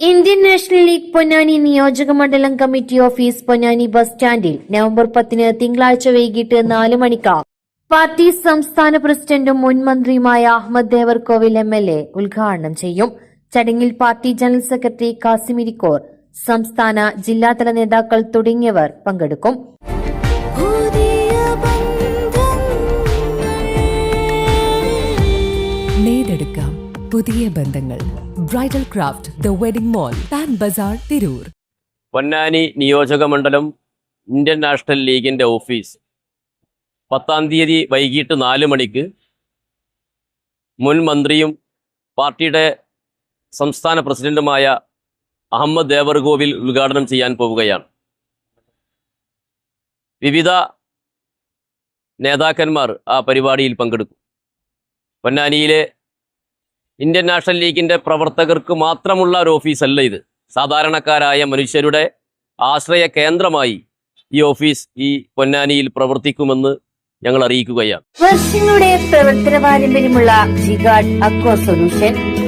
Indian national league Ponnani നിയോജക മണ്ഡലം committee office Ponnani bus സ്റ്റാൻഡിൽ നവംബർ പത്തിന് തിങ്കളാഴ്ച വൈകിട്ട് നാല് മണിക്ക് പാർട്ടി സംസ്ഥാന പ്രസിഡന്റും മുൻ മന്ത്രിയുമായ Ahmed Devarkovil M L A ഉദ്ഘാടനം ചെയ്യും. ചടങ്ങിൽ പാർട്ടി ജനറൽ സെക്രട്ടറി കാസിമിരിക്കോർ സംസ്ഥാന ജില്ലാതല നേതാക്കൾ തുടങ്ങിയവർ പങ്കെടുക്കും. പുതിയ ബന്ധങ്ങൾ. Bridal craft the wedding mall pan Bazar Tirur Ponnani നിയോജക മണ്ഡലം ഇന്ത്യൻ നാഷണൽ ലീഗിന്റെ ഓഫീസ് പത്താം തീയതി വൈകിട്ട് നാല് മണിക്ക് മുൻ മന്ത്രിയും പാർട്ടിയുടെ സംസ്ഥാന പ്രസിഡന്റുമായ അഹമ്മദ് ദേവർകോവിൽ ഉദ്ഘാടനം ചെയ്യാൻ പോവുകയാണ്. വിവിധ നേതാക്കന്മാർ ആ പരിപാടിയിൽ പങ്കെടുക്കും. പൊന്നാനിയിലെ ഇന്ത്യൻ നാഷണൽ ലീഗിന്റെ പ്രവർത്തകർക്ക് മാത്രമുള്ള ഒരു ഓഫീസല്ല ഇത്. സാധാരണക്കാരായ മനുഷ്യരുടെ ആശ്രയ കേന്ദ്രമായി ഈ ഓഫീസ് ഈ പൊന്നാനിയിൽ പ്രവർത്തിക്കുമെന്ന് ഞങ്ങൾ അറിയിക്കുകയാണ്. വർഷങ്ങളുടെ പ്രവർത്തന പാരമ്പര്യമുള്ള ജിഗാഡ് അക്വ സൊല്യൂഷൻ